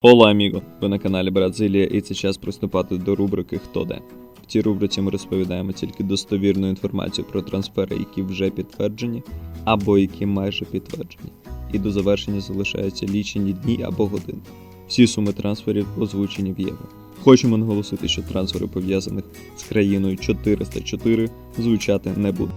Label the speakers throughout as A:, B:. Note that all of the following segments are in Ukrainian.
A: Ола, аміго! Ви на каналі Бразилія, і це час приступати до рубрики Хто де. В цій рубриці ми розповідаємо тільки достовірну інформацію про трансфери, які вже підтверджені, або які майже підтверджені. І до завершення залишаються лічені дні або години. Всі суми трансферів озвучені в євро. Хочемо наголосити, що трансфери пов'язаних з країною 404 звучати не будуть.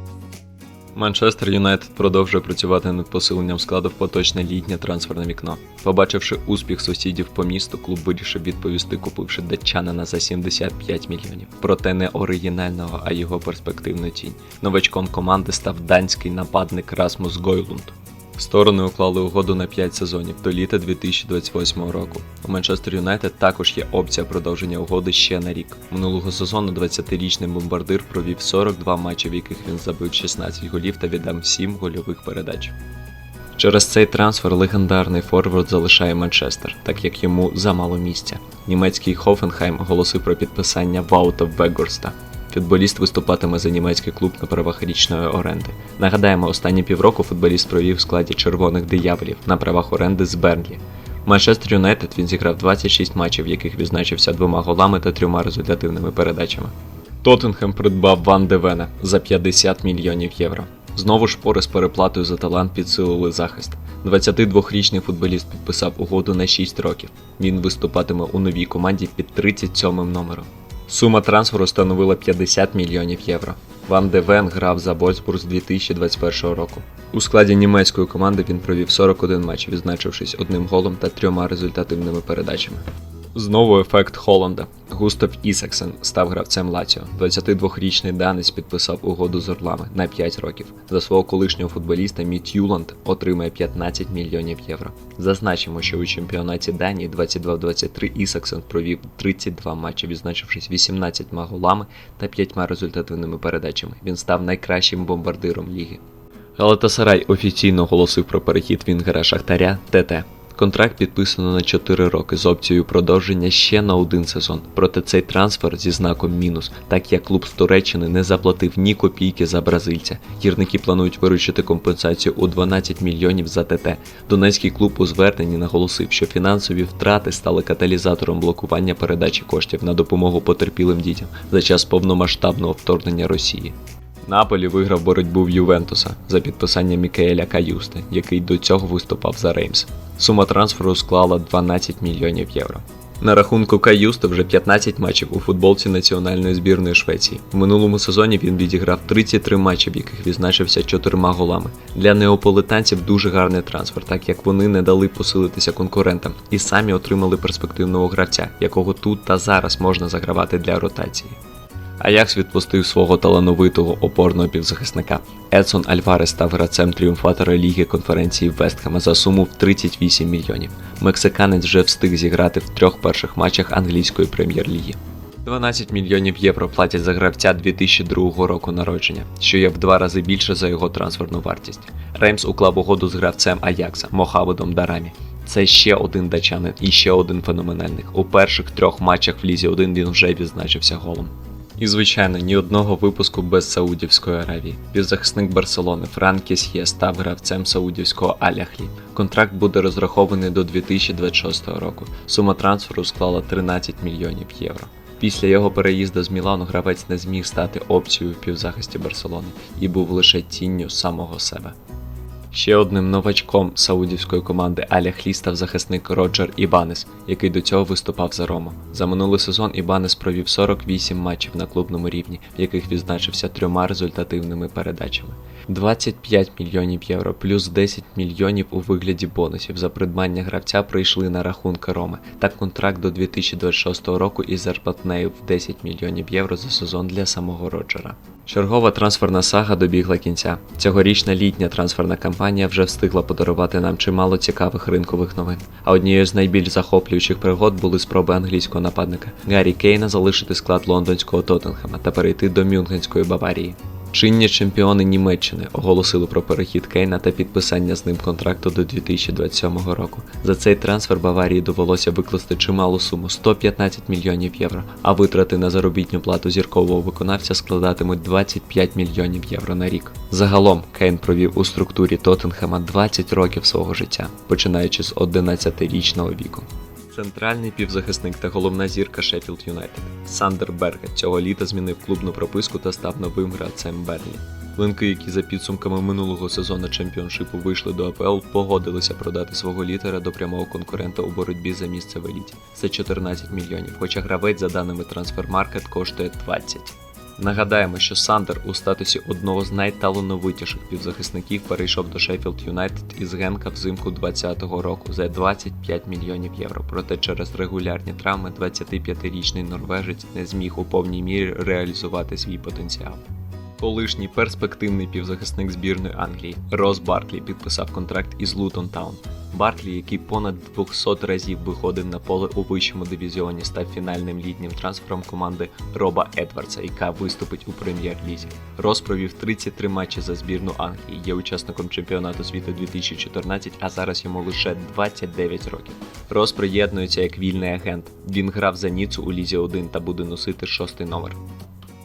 A: Манчестер Юнайтед продовжує працювати над посиленням складу в поточне літнє трансферне вікно. Побачивши успіх сусідів по місту, клуб вирішив відповісти, купивши датчанина за 75 мільйонів. Проте не оригінального, а його перспективну тінь. Новачком команди став данський нападник Расмус Гойлунд. Сторони уклали угоду на 5 сезонів до літа 2028 року. У Манчестер Юнайтед також є опція продовження угоди ще на рік. Минулого сезону 20-річний бомбардир провів 42 матчі, в яких він забив 16 голів та віддав 7 гольових передач. Через цей трансфер легендарний форвард залишає Манчестер, так як йому замало місця. Німецький Хофенхайм оголосив про підписання Ваута Вегорста. Футболіст виступатиме за німецький клуб на правах річної оренди. Нагадаємо, останні півроку футболіст провів в складі червоних дияволів на правах оренди з Бернлі. В Манчестер Юнайтед він зіграв 26 матчів, в яких відзначився двома голами та трьома результативними передачами. Тоттенхем придбав Ван Девена за 50 мільйонів євро. Знову ж пори з переплатою за талант підсилили захист. 22-річний футболіст підписав угоду на 6 років. Він виступатиме у новій команді під 37 номером. Сума трансферу становила 50 мільйонів євро. Ван де Вен грав за Вольсбург з 2021 року. У складі німецької команди він провів 41 матч, відзначившись одним голом та трьома результативними передачами. Знову ефект Холланда. Густав Ісаксен став гравцем Лаціо. 22-річний данець підписав угоду з Орлами на 5 років. За свого колишнього футболіста Міт Юланд отримає 15 мільйонів євро. Зазначимо, що у чемпіонаті Данії 22-23 Ісаксен провів 32 матчі, відзначившись 18 голами та 5 результативними передачами. Він став найкращим бомбардиром ліги. Галатасарай офіційно оголосив про перехід Вінгера Шахтаря ТТ. Контракт підписано на 4 роки з опцією продовження ще на один сезон. Проте цей трансфер зі знаком мінус, так як клуб з Туреччини не заплатив ні копійки за бразильця. Гірники планують виручити компенсацію у 12 мільйонів за ТТ. Донецький клуб у зверненні наголосив, що фінансові втрати стали каталізатором блокування передачі коштів на допомогу потерпілим дітям за час повномасштабного вторгнення Росії. Наполі виграв боротьбу в Ювентуса за підписання Мікаеля Каюсти, який до цього виступав за Реймс. Сума трансферу склала 12 мільйонів євро. На рахунку Каюста вже 15 матчів у футболці національної збірної Швеції. В минулому сезоні він відіграв 33 матчі, в яких відзначився чотирма голами. Для неаполитанців дуже гарний трансфер, так як вони не дали посилитися конкурентам і самі отримали перспективного гравця, якого тут та зараз можна загравати для ротації. Аякс відпустив свого талановитого опорного півзахисника. Едсон Альварес став гравцем тріумфатора Ліги конференції Вестхема за суму в 38 мільйонів. Мексиканець вже встиг зіграти в трьох перших матчах англійської прем'єр-ліги. 12 мільйонів євро платять за гравця 2002 року народження, що є в два рази більше за його трансферну вартість. Реймс уклав угоду з гравцем Аякса Мохаведом Дарамі. Це ще один дачанин і ще один феноменальний. У перших трьох матчах в Лізі 1 він вже відзначився голом. І, звичайно, ні одного випуску без Саудівської Аравії. Півзахисник Барселони Франк Кесьє став гравцем Саудівського Аляхлі. Контракт буде розрахований до 2026 року. Сума трансферу склала 13 мільйонів євро. Після його переїзду з Мілану гравець не зміг стати опцією в півзахисті Барселони і був лише тінню самого себе. Ще одним новачком саудівської команди Аляхлі став захисник Роджер Ібанес, який до цього виступав за Рому. За минулий сезон Ібанес провів 48 матчів на клубному рівні, в яких відзначився трьома результативними передачами. 25 мільйонів євро плюс 10 мільйонів у вигляді бонусів за придбання гравця прийшли на рахунки Роми та контракт до 2026 року із зарплатнею в 10 мільйонів євро за сезон для самого Роджера. Чергова трансферна сага добігла кінця. Цьогорічна літня трансферна кампанія вже встигла подарувати нам чимало цікавих ринкових новин. А однією з найбільш захоплюючих пригод були спроби англійського нападника Гаррі Кейна залишити склад лондонського Тоттенхема та перейти до Мюнхенської Баварії. Чинні чемпіони Німеччини оголосили про перехід Кейна та підписання з ним контракту до 2027 року. За цей трансфер Баварії довелося викласти чималу суму 115 мільйонів євро, а витрати на заробітну плату зіркового виконавця складатимуть 25 мільйонів євро на рік. Загалом Кейн провів у структурі Тоттенхема 20 років свого життя, починаючи з 11-річного віку. Центральний півзахисник та головна зірка Шеффілд Юнайтед Сандер Берге цього літа змінив клубну прописку та став новим гравцем Берлі. Линки, які за підсумками минулого сезону чемпіоншипу вийшли до АПЛ, погодилися продати свого літера до прямого конкурента у боротьбі за місце в еліті. Це 14 мільйонів, хоча гравець, за даними трансфермаркет, коштує 20. Нагадаємо, що Сандер у статусі одного з найталановитіших півзахисників перейшов до Шеффілд Юнайтед із Генка взимку 2020 року за 25 мільйонів євро. Проте через регулярні травми 25-річний норвежець не зміг у повній мірі реалізувати свій потенціал. Колишній перспективний півзахисник збірної Англії Рос Барклі підписав контракт із Лутон Таун. Барклі, який понад 200 разів виходив на поле у вищому дивізіоні, став фінальним літнім трансфером команди Роба Едвардса, яка виступить у прем'єр-лізі. Рос провів 33 матчі за збірну Англії, є учасником чемпіонату світу 2014, а зараз йому лише 29 років. Рос приєднується як вільний агент. Він грав за Ніцу у Лізі 1 та буде носити шостий номер.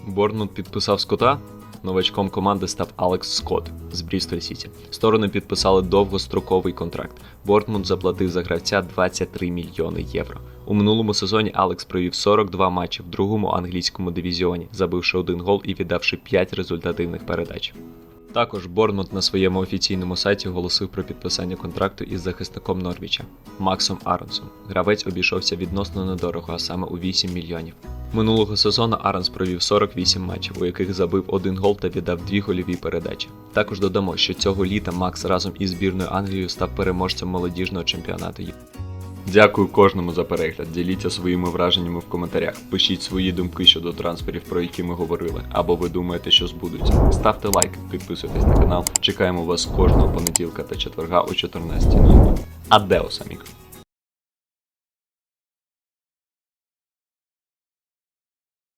A: Борнмут підписав Скота. Новачком команди став Алекс Скотт з Брістоль Сіті. Сторони підписали довгостроковий контракт. Бортмунд заплатив за гравця 23 мільйони євро. У минулому сезоні Алекс провів 42 матчі в другому англійському дивізіоні, забивши один гол і віддавши 5 результативних передач. Також Борнмут на своєму офіційному сайті оголосив про підписання контракту із захисником Норвіча Максом Аронсом. Гравець обійшовся відносно недорого, а саме у 8 мільйонів. Минулого сезону Аронс провів 48 матчів, у яких забив один гол та віддав дві гольові передачі. Також додамо, що цього літа Макс разом із збірною Англією став переможцем молодіжного чемпіонату. Дякую кожному за перегляд. Діліться своїми враженнями в коментарях. Пишіть свої думки щодо трансферів, про які ми говорили, або ви думаєте, що збудуться. Ставте лайк, підписуйтесь на канал. Чекаємо вас кожного понеділка та четверга о 14.00. Адеос, аміго!